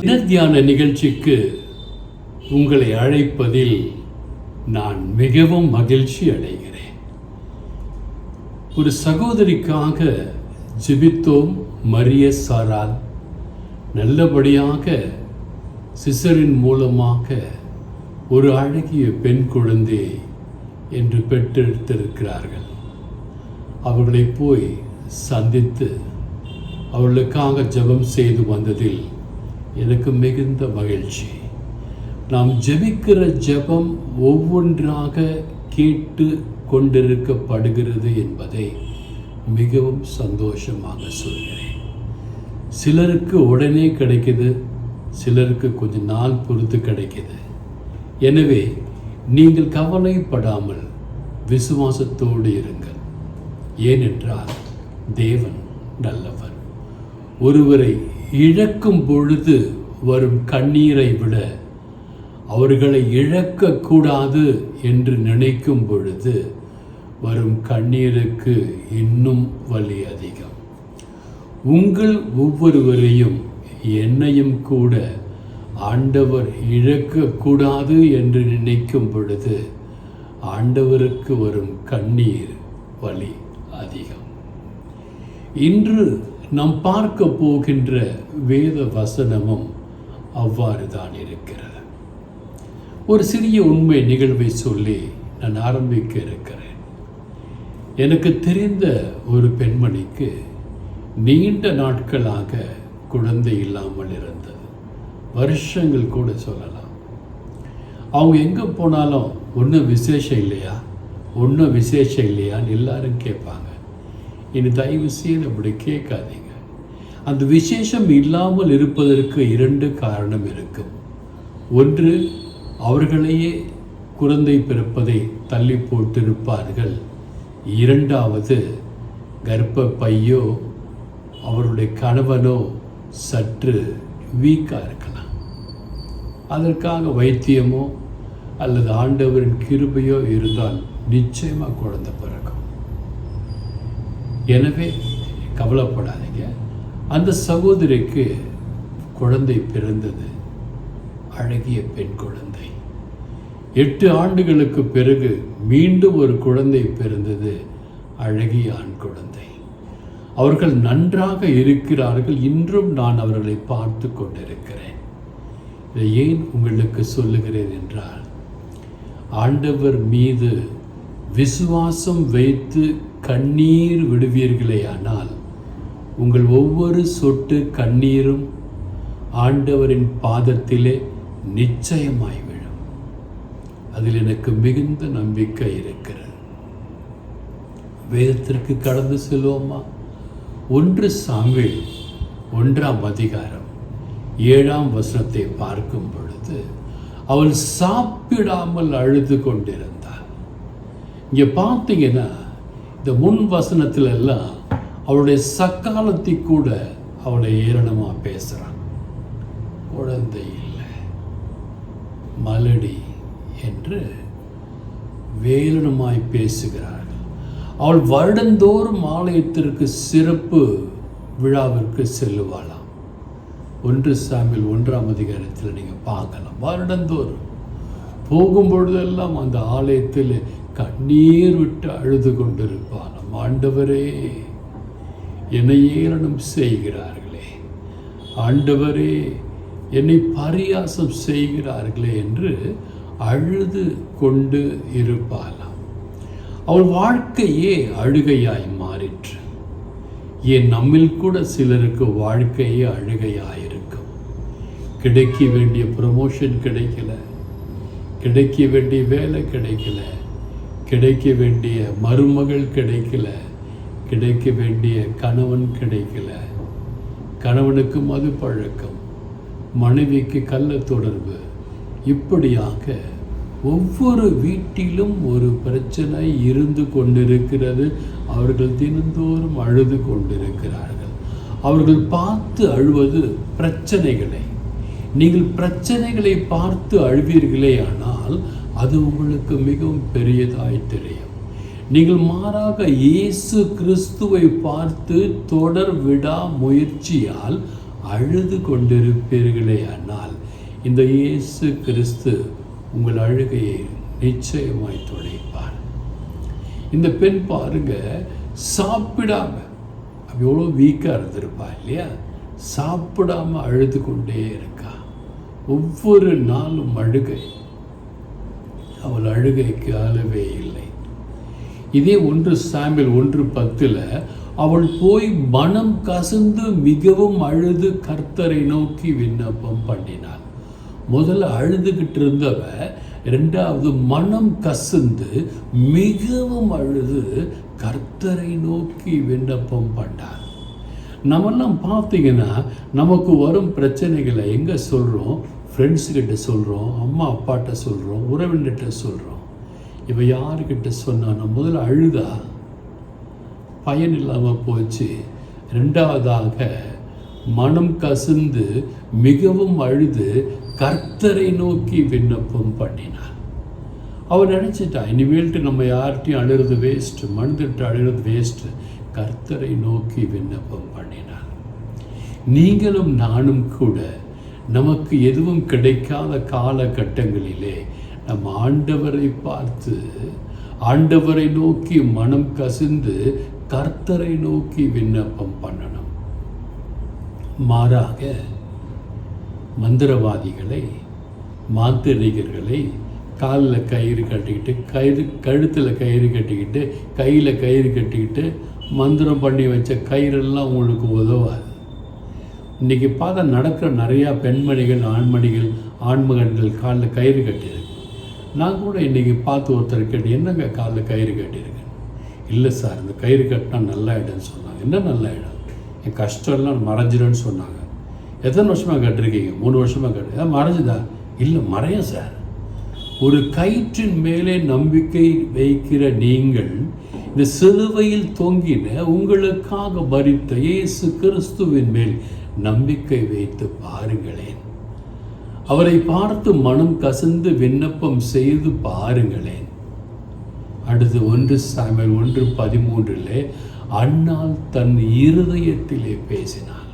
தியான நிகழ்ச்சிக்கு உங்களை அழைப்பதில் நான் மிகவும் மகிழ்ச்சி அடைகிறேன். ஒரு சகோதரிக்காக ஜெபித்தோம் மரிய சாரால். நல்லபடியாக சிசரின் மூலமாக ஒரு அழகிய பெண் குழந்தை என்று பெற்றெடுத்திருக்கிறார்கள். அவர்களை போய் சந்தித்து அவர்களுக்காக ஜெபம் செய்து வந்ததில் எனக்கு மிகுந்த மகிழ்ச்சி. நாம் ஜெபிக்கிற ஜெபம் ஒவ்வொன்றாக கேட்டு கொண்டிருக்கப்படுகிறது என்பதை மிகவும் சந்தோஷமாக சொல்கிறேன். சிலருக்கு உடனே கிடைக்குது சிலருக்கு கொஞ்ச நாள் பொறுத்து கிடைக்குது. எனவே நீங்கள் கவலைப்படாமல் விசுவாசத்தோடு இருங்கள். ஏனென்றால் தேவன் நல்லவர். ஒருவரை இழக்கும் பொழுது வரும் கண்ணீரை விட அவர்களை இழக்கக்கூடாது என்று நினைக்கும் பொழுது வரும் கண்ணீருக்கு இன்னும் வலி அதிகம். உங்கள் ஒவ்வொருவரையும் என்னையும் கூட ஆண்டவர் இழக்கக்கூடாது என்று நினைக்கும் பொழுது ஆண்டவருக்கு வரும் கண்ணீர் வலி அதிகம். இன்று நாம் பார்க்க போகின்ற வேத வசனமும் அவ்வாறு தான் இருக்கிறது. ஒரு சிறிய உண்மை நிகழ்வை சொல்லி நான் ஆரம்பிக்க இருக்கிறேன். எனக்கு தெரிந்த ஒரு பெண்மணிக்கு நீண்ட நாட்களாக குழந்தை இல்லாமல் இருந்தது. வருஷங்கள் கூட சொல்லலாம். அவங்க எங்கே போனாலும் ஒன்றும் விசேஷம் இல்லையா? ஒன்றும் விசேஷம் இல்லையான்னு எல்லாரும் கேட்பாங்க. இனி தயவு செய்து அப்படி கேட்காதீங்க. அந்த விசேஷம் இல்லாமல் இருப்பதற்கு இரண்டு காரணம் இருக்கும் ஒன்று அவர்களையே குழந்தை பிறப்பதை தள்ளி போட்டிருப்பார்கள். இரண்டாவது கர்ப்ப பையோ அவருடைய கணவனோ சற்று வீக்காக இருக்கலாம். அதற்காக வைத்தியமோ அல்லது ஆண்டவரின் கிருபையோ இருந்தால் நிச்சயமாக குழந்தை பிறக்கும். எனவே கவலைப்படாதீங்க. அந்த சகோதரிக்கு குழந்தை பிறந்தது. அழகிய பெண் குழந்தை. எட்டு ஆண்டுகளுக்கு பிறகு மீண்டும் ஒரு குழந்தை பிறந்தது. அழகிய ஆண் குழந்தை. அவர்கள் நன்றாக இருக்கிறார்கள். இன்றும் நான் அவர்களை பார்த்து கொண்டிருக்கிறேன். இதை ஏன் உங்களுக்கு சொல்லுகிறேன் என்றால் ஆண்டவர் மீது விசுவாசம் வைத்து கண்ணீர் விடுவீர்களேயானால் உங்கள் ஒவ்வொரு சொட்டு கண்ணீரும் ஆண்டவரின் பாதத்திலே நிச்சயமாய் விழும். அதில் எனக்கு மிகுந்த நம்பிக்கை இருக்கிறது. வேதத்திற்கு கடந்து செல்வோமா? ஒன்று சாமில் ஒன்றாம் அதிகாரம் ஏழாம் வசனத்தை பார்க்கும் பொழுது அவள் சாப்பிடாமல் அழுது கொண்டிருந்தாள். இங்கே பார்த்தீங்கன்னா இந்த முன் வசனத்துல எல்லாம் அவளுடைய சக்காலத்தை கூட அவளை ஏளனமாக பேசுகிறான் குழந்தை இல்லை. மலடி என்று வேலனமாய் பேசுகிறார்கள். அவள் வருடந்தோறும் ஆலயத்திற்கு சிறப்பு விழாவிற்கு செல்லுவாளாம். ஒன்று சாமியில் ஒன்றாம் அதிகாரத்தில் நீங்கள் பார்க்கலாம். வருடந்தோறும் போகும்பொழுதெல்லாம் அந்த ஆலயத்தில் கண்ணீர் விட்டு அழுது கொண்டிருப்பான் ஆண்டவரே என்னை ஏளனம் செய்கிறார்களே. ஆண்டவரே என்னை பரியாசம் செய்கிறார்களே என்று அழுது கொண்டு இருப்பாளாம். அவள் வாழ்க்கையே அழுகையாய் மாறிற்று. ஏன் நம்மில் கூட சிலருக்கு வாழ்க்கையே அழுகையாயிருக்கும். கிடைக்க வேண்டிய ப்ரமோஷன் கிடைக்கல. கிடைக்க வேண்டிய வேலை கிடைக்கல. கிடைக்க வேண்டிய மருமகள் கிடைக்கல. கிடைக்க வேண்டிய கணவன் கிடைக்கல. கணவனுக்கு மது பழக்கம் மனைவிக்கு கள்ள தொடர்பு இப்படியாக ஒவ்வொரு வீட்டிலும் ஒரு பிரச்சனை இருந்து கொண்டிருக்கிறது. அவர்கள் தினந்தோறும் அழுது கொண்டிருக்கிறார்கள். அவர்கள் பார்த்து அழுவது பிரச்சனைகளை. நீங்கள் பிரச்சனைகளை பார்த்து அழுவீர்களே ஆனால் அது உங்களுக்கு மிகவும் பெரியதாய் தெரியும். நீங்கள் மாறாக இயேசு கிறிஸ்துவை பார்த்து தொடர் விடா முயற்சியால் அழுது கொண்டிருப்பீர்களே ஆனால் இந்த இயேசு கிறிஸ்து உங்கள் அழுகையை நிச்சயமாய் துடைப்பார். இந்த பெண் பாருங்க சாப்பிடாம எவ்வளோ வீக்காக இருந்திருப்பா இல்லையா? சாப்பிடாம அழுது கொண்டே இருக்கா. ஒவ்வொரு நாளும் அழுகை. அவள் அழுகைக்கு அளவே இல்லை. இதே ஒன்று சாம்பிள் ஒன்று பத்தில் அவள் போய் மனம் கசந்து மிகவும் அழுது கர்த்தரை நோக்கி விண்ணப்பம் பண்ணினாள். முதல்ல அழுதுகிட்டு இருந்தவ ரெண்டாவது மனம் கசந்து மிகவும் அழுது கர்த்தரை நோக்கி விண்ணப்பம் பண்ணார் நம்மெல்லாம் பார்த்தீங்கன்னா நமக்கு வரும் பிரச்சனைகளை எங்கே சொல்கிறோம் ஃப்ரெண்ட்ஸுக்கிட்ட சொல்கிறோம் அம்மா அப்பாட்ட சொல்கிறோம் உறவினர்கிட்ட சொல்கிறோம் இவ யாருக்கிட்ட சொன்னா முதல்ல அழுதா? பயன் இல்லாமல் போச்சு. ரெண்டாவதாக மனம் கசிந்து மிகவும் அழுது கர்த்தரை நோக்கி விண்ணப்பம் பண்ணினார் அவன் நினச்சிட்டா இனிமேல்ட்டு நம்ம யார்கிட்டையும் அழுறது வேஸ்ட்டு மனதிட்டு அழுகிறது வேஸ்ட்டு கர்த்தரை நோக்கி விண்ணப்பம் பண்ணினார் நீங்களும் நானும் கூட நமக்கு எதுவும் கிடைக்காத காலகட்டங்களிலே நம் ஆண்டவரை பார்த்து ஆண்டவரை நோக்கி மனம் கசிந்து கர்த்தரை நோக்கி விண்ணப்பம் பண்ணணும். மாறாக மந்திரவாதிகளை மாந்திரிகர்களை காலில் கயிறு கட்டிக்கிட்டு கயிறு கழுத்தில் கயிறு கட்டிக்கிட்டு கையில் கயிறு கட்டிக்கிட்டு மந்திரம் பண்ணி வச்ச கயிறெல்லாம் உங்களுக்கு உதவாது. இன்றைக்கி பார்த்தா நடக்கிற நிறையா பெண்மணிகள் ஆண்மணிகள் ஆண்மகன்கள் காலில் கயிறு கட்டியிருக்கு நான் கூட இன்றைக்கி பார்த்து ஒருத்தர் கேட்டு என்னங்க காலில் கயிறு கட்டியிருக்கேன் இல்லை சார் இந்த கயிறு கட்டினா நல்ல இடம்னு சொன்னாங்க. என்ன நல்ல இடம் என் கஷ்டம்லாம் மறைஞ்சிடும்னு சொன்னாங்க. எத்தனை வருஷமாக கட்டிருக்கீங்க? மூணு வருஷமாக கட்டு மறைஞ்சுதா? இல்லை மறையும் சார். ஒரு கயிற்றின் மேலே நம்பிக்கை வைக்கிற நீங்கள் இந்த சிலுவையில் தொங்கின உங்களுக்காக பரித்த இயேசு கிறிஸ்துவின் மேல் நம்பிக்கை வைத்து பாருங்களேன். அவரை பார்த்து மனம் கசந்து விண்ணப்பம் செய்து பாருங்களேன். அடுத்து ஒன்று சாமியல் ஒன்று பதிமூன்றிலே அண்ணால் தன் இருதயத்திலே பேசினார்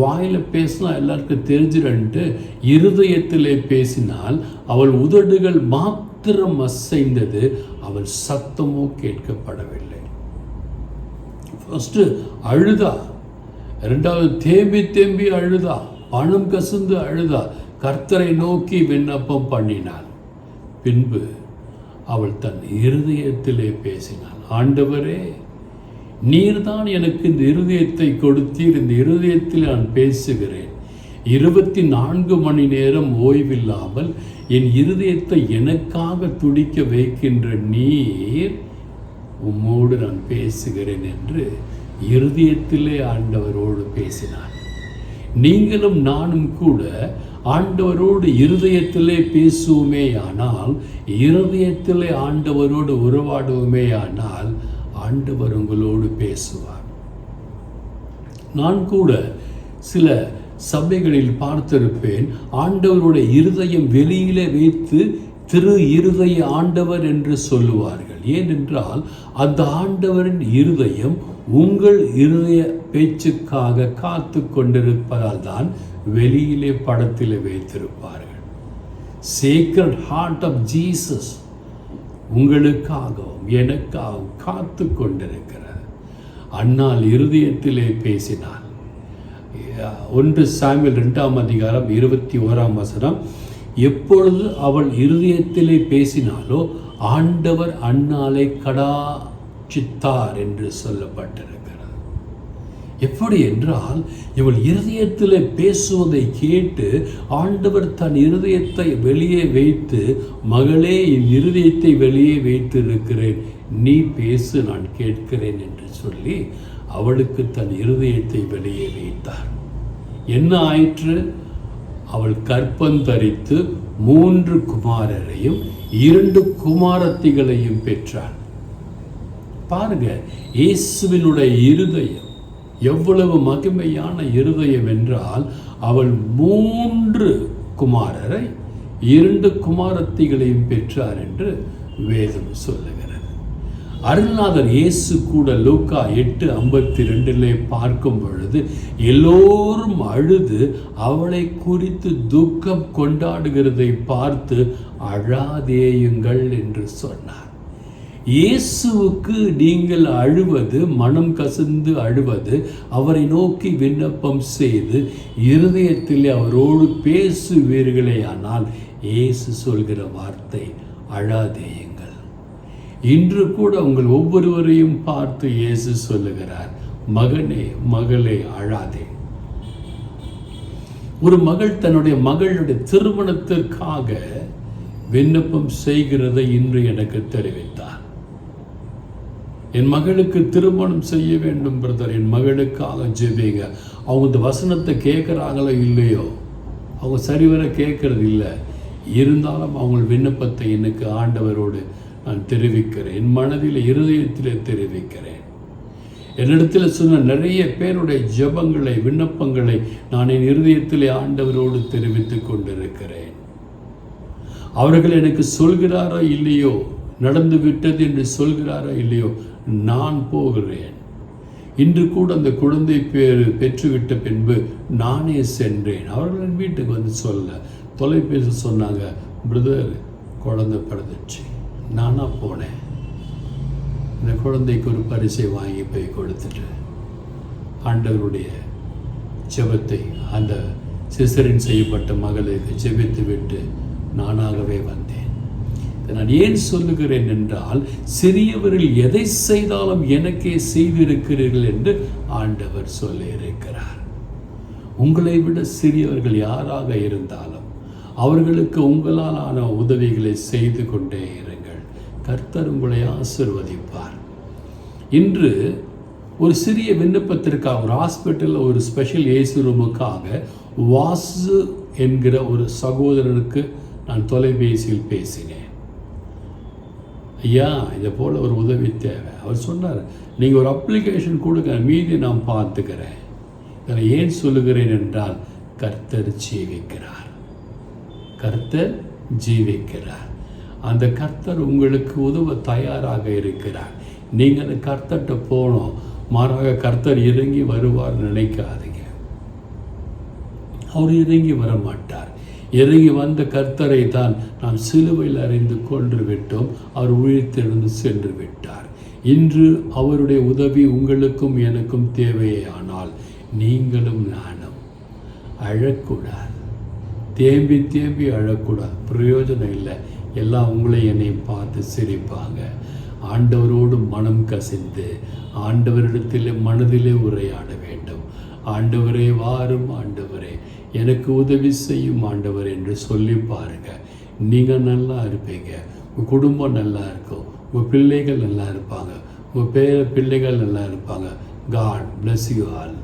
வாயில் பேசினா எல்லாருக்கும் தெரிஞ்சிடன்ட்டு இருதயத்திலே பேசினால் அவள் உதடுகள் மாத்திரம் அசைந்தது அவள் சத்தமோ கேட்கப்படவில்லை. ஃபஸ்ட்டு அழுதா ரெண்டாவது தேம்பி தேம்பி அழுதா பணம் கசுந்து அழுதா கர்த்தரை நோக்கி விண்ணப்பம் பண்ணினாள். பின்பு அவள் தன் இருதயத்திலே பேசினாள். ஆண்டவரே நீர்தான் எனக்கு இந்த இருதயத்தை கொடுத்தீர். இந்த இருதயத்தில் நான் பேசுகிறேன். இருபத்தி நான்கு மணி நேரம் ஓய்வில்லாமல் என் இருதயத்தை எனக்காக துடிக்க வைக்கின்ற நீர் உம்மோடு நான் பேசுகிறேன் என்று இருதயத்திலே ஆண்டவரோடு பேசினார் நீங்களும் நானும் கூட ஆண்டவரோடு இருதயத்திலே பேசுவோமே ஆனால் இருதயத்திலே ஆண்டவரோடு உறவாடுவோமே ஆனால் ஆண்டவர் உங்களோடு பேசுவார். நான் கூட சில சபைகளில் பார்த்திருப்பேன் ஆண்டவருடைய இருதயம் வெளியிலே வைத்து திரு இருதய ஆண்டவர் என்று சொல்லுவார்கள். ஏனென்றால் அந்த ஆண்டவரின் இருதயம் உங்கள் இருதய பேச்சுக்காக காத்து கொண்டிருப்பதால் தான் வெளியிலே படத்தில் வைத்திருப்பார்கள். சீக்ரெட் ஹார்ட் ஆஃப் ஜீசஸ் உங்களுக்காகவும் எனக்காகவும் காத்து கொண்டிருக்கிறார் அன்னால் இருதயத்திலே பேசினார் ஒன்று சாமியல் ரெண்டாம் அதிகாரம் இருபத்தி ஓராம் வசனம் எப்பொழுது அவள் இருதயத்திலே பேசினாலோ ஆண்டவர் அன்னாலை கடாச்சித்தார் என்று சொல்லப்பட்டிருக்கிறது. எப்படி என்றால் இவள் இருதயத்தில் பேசுவதை கேட்டு ஆண்டவர் தன் இருதயத்தை வெளியே வைத்து மகளே என் இருதயத்தை வெளியே வைத்திருக்கிறேன். நீ பேசு நான் கேட்கிறேன் என்று சொல்லி அவளுக்கு தன் இருதயத்தை வெளியே வைத்தார். என்ன ஆயிற்று? அவள் கற்பந்தரித்து மூன்று குமாரரையும் இரண்டு குமாரத்திகளையும் பெற்றாள். பாருங்க இயேசுவினுடைய இருதயம் எவ்வளவு மகிமையான இருதயம் என்றால் அவள் மூன்று குமாரரை இரண்டு குமாரத்திகளையும் பெற்றார் என்று வேதம் சொல்லுகிறது. அருள்நாதர் இயேசு கூட லூக்கா எட்டு ஐம்பத்தி ரெண்டிலே பார்க்கும் பொழுது எல்லோரும் அழுது அவளை குறித்து துக்கம் கொண்டாடுகிறதை பார்த்து அழாதேயுங்கள் என்று சொன்னார். இயேசுவுக்கு நீங்கள் அழுவது மனம் கசிந்து அழுவது அவரை நோக்கி விண்ணப்பம் செய்து இருதயத்தில் அவரோடு பேசுவீர்களே ஆனால் இயேசு சொல்கிற வார்த்தை அழாதே இன்று கூட உங்கள் ஒவ்வொருவரையும் பார்த்து இயேசு சொல்லுகிறார் மகனே மகளே அழாதே. ஒரு மகள் தன்னுடைய மகளுடைய திருமணத்திற்காக விண்ணப்பம் செய்கிறதை இன்று எனக்கு தெரிவித்தார். என் மகளுக்கு திருமணம் செய்ய வேண்டும் பிரதர். என் மகளுக்காக ஜெபிங்க. அவங்க இந்த வசனத்தை கேட்குறாங்களோ இல்லையோ? அவங்க சரிவர கேட்கறது இல்லை. இருந்தாலும் அவங்க விண்ணப்பத்தை எனக்கு ஆண்டவரோடு நான் தெரிவிக்கிறேன். என் மனதில் இருதயத்தில் தெரிவிக்கிறேன். என்னிடத்தில் சொன்ன நிறைய பேருடைய ஜெபங்களை விண்ணப்பங்களை நான் என் இருதயத்திலே ஆண்டவரோடு தெரிவித்துக் கொண்டிருக்கிறேன். அவர்கள் எனக்கு சொல்கிறாரோ இல்லையோ நடந்து விட்டது என்று சொல்கிறாரோ இல்லையோ நான் போகிறேன். இன்று கூட அந்த குழந்தை பேர் பெற்றுவிட்ட பின்பு நானே சென்றேன். அவர்கள் என் வீட்டுக்கு வந்து சொல்ல தொலைபேசி சொன்னாங்க பிரதர் குழந்தை பிறந்துச்சு. நானாக போனேன். இந்த குழந்தைக்கு ஒரு பரிசை வாங்கி போய் கொடுத்துட்டு ஆண்டவருடைய ஜெபத்தை அந்த சிசரின் செய்யப்பட்ட மகளுக்கு ஜெபித்து விட்டு நானாகவே வந்தேன். நான் ஏன் சொல்லுகிறேன் என்றால் சிறியவரில் எதை செய்தாலும் எனக்கே செய்திருக்கிறீர்கள் என்று ஆண்டவர் சொல்லியிருக்கிறார். உங்களை விட சிறியவர்கள் யாராக இருந்தாலும் அவர்களுக்கு உங்களால் ஆன உதவிகளை செய்து கொண்டே இருங்கள். கர்த்தர் உங்களை ஆசிர்வதிப்பார். இன்று ஒரு சிறிய விண்ணப்பத்திற்காக ஒரு ஹாஸ்பிட்டலில் ஒரு ஸ்பெஷல் ஏசி ரூமுக்காக வாசு என்கிற ஒரு சகோதரனுக்கு நான் தொலைபேசியில் பேசினேன். ஐயா இதை போல் ஒரு உதவி தேவை. அவர் சொன்னார் நீங்கள் ஒரு அப்ளிகேஷன் கொடுங்க மீதி நான் பார்த்துக்கிறேன். இதை ஏன் சொல்லுகிறேன் என்றால் கர்த்தர் ஜீவிக்கிறார். கர்த்தர் ஜீவிக்கிறார். அந்த கர்த்தர் உங்களுக்கு உதவ தயாராக இருக்கிறார். நீங்கள் அந்த கர்த்தர்கிட்ட போகணும். மாறாக கர்த்தர் இறங்கி வருவார் நினைக்காதீங்க. அவர் இறங்கி வர மாட்டார் இறங்கி வந்த கர்த்தரை தான் நாம் சிலுவையில் அறிந்து கொன்று விட்டோம் அவர் உயிர்த்தெழுந்து சென்று விட்டார் இன்று அவருடைய உதவி உங்களுக்கும் எனக்கும் தேவையானால் நீங்களும் நானும் அழக்கூடாது. தேம்பி தேம்பி அழக்கூடாது. பிரயோஜனம் இல்லை. எல்லாம் உங்களை என்னையும் பார்த்து சிரிப்பாங்க. ஆண்டவரோடு மனம் கசிந்து ஆண்டவரிடத்தில் மனதிலே உரையாட வேண்டும். ஆண்டவரே வாரும் ஆண்டவரே எனக்கு உதவி செய்யும் ஆண்டவர் என்று சொல்லி பாருங்க. நீங்கள் நல்லா இருப்பீங்க. உங்கள் குடும்பம் நல்லா இருக்கும். உங்கள் பிள்ளைகள் நல்லா இருப்பாங்க. உங்கள் பேர பிள்ளைகள் நல்லா இருப்பாங்க. God bless you all